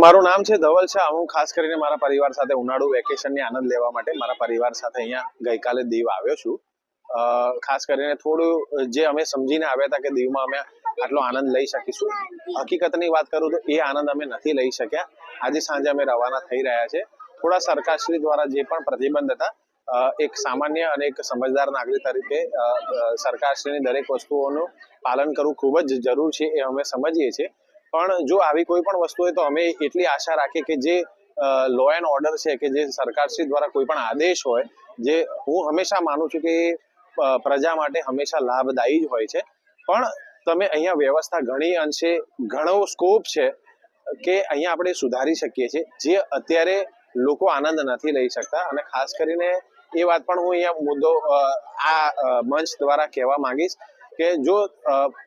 મારું નામ છે ધવલ શાહ. હું ખાસ કરીને મારા પરિવાર સાથે ઉનાળુ વેકેશનની આનંદ લેવા માટે મારા પરિવાર સાથે અહીંયા ગઈકાલે દીવ આવ્યો છું. ખાસ કરીને થોડું જે અમે સમજીને આવ્યા હતા કે દીવમાં અમે આટલો આનંદ લઈ શકીશું. હકીકતની વાત કરું તો એ આનંદ અમે નથી લઈ શક્યા. આજે સાંજે અમે રવાના થઈ રહ્યા છે. થોડા સરકારશ્રી દ્વારા જે પણ પ્રતિબંધ હતા એક સામાન્ય અને એક સમજદાર નાગરિક તરીકે સરકારશ્રીની દરેક વસ્તુઓનું પાલન કરવું ખૂબ જ જરૂર છે એ અમે સમજીએ છીએ. પણ જો આવી કોઈ પણ વસ્તુ હોય તો અમે એટલી આશા રાખીએ કે જે લો એન્ડ ઓર્ડર છે કે જે સરકારશ્રી દ્વારા કોઈ પણ આદેશ હોય, જે હું હંમેશા માનું છું કે પ્રજા માટે હંમેશા લાભદાયી જ હોય છે. પણ તમે અહીંયા વ્યવસ્થા ઘણી અંશે ઘણો સ્કોપ છે કે અહીંયા આપણે સુધારી શકીએ છીએ, જે અત્યારે લોકો આનંદ નથી લઈ શકતા. અને ખાસ કરીને એ વાત પણ હું અહીંયા મુદ્દો આ મંચ દ્વારા કહેવા માંગીશ કે જો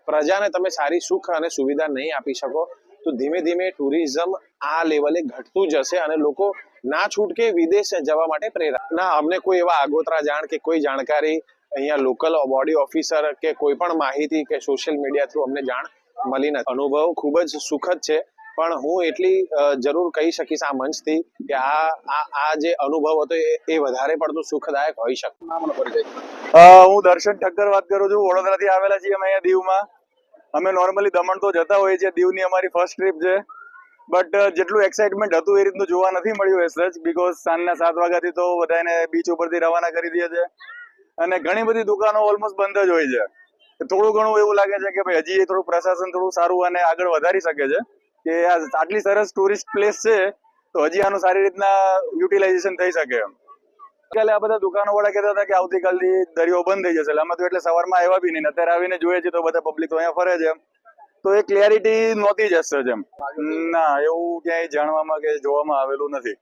પ્રજાને તમે સારી સુખ અને સુવિધા નહીં આપી શકો, તો ધીમે ધીમે ટુરિઝમ આ લેવલે ઘટતું જશે અને લોકો ના છૂટકે વિદેશ જવા માટે પ્રેરા ના, અમને કોઈ એવા આગોતરા જાણ કે કોઈ જાણકારી, અહીંયા લોકલ બોડી ઓફિસર કે કોઈ પણ માહિતી કે સોશિયલ મીડિયા થ્રુ અમને જાણ મળી નથી. અનુભવ ખૂબ જ સુખદ છે, પણ હું એટલી જરૂર કહી શકીશ આ મંચથી કે આ આ જે અનુભવ હતો એ વધારે પડતું સુખદાયક હોઈ શકે. હું દર્શન ઠક્કર વાત કરું છું. વડોદરાથી આવેલા છીએ અમે અહીંયા દીવમાં. અમે નોર્મલી દમણ તો જતા હોઈએ છીએ. દીવની અમારી ફર્સ્ટ ટ્રીપ છે. બટ જેટલું એક્સાઇટમેન્ટ હતું એ રીતનું જોવા નથી મળ્યું એ સચ બીકોઝ સાંજના સાત વાગ્યાથી તો બધાને બીચ ઉપરથી રવાના કરી દે છે. અને ઘણી બધી દુકાનો ઓલમોસ્ટ બંધ જ હોય છે. થોડું ઘણું એવું લાગે છે કે ભાઈ હજી થોડું પ્રશાસન થોડું સારું અને આગળ વધારી શકે છે કે આ આટલી સરસ ટુરિસ્ટ પ્લેસ છે, તો હજી આનું સારી રીતના યુટિલાઇઝેશન થઈ શકે એમ. કાલે આ બધા દુકાનો વાળા કહેતા હતા કે આવતીકાલથી દરિયો બંધ થઈ જશે. એટલે અમે તો એટલે સવારમાં આવ્યા બી નહીં. અત્યારે આવીને જોઈએ છીએ તો બધા પબ્લિક તો અહીંયા ફરે છે તો એ ક્લેરિટી નહોતી જ હશે જેમ. ના, એવું ક્યાંય જાણવામાં કે જોવામાં આવેલું નથી.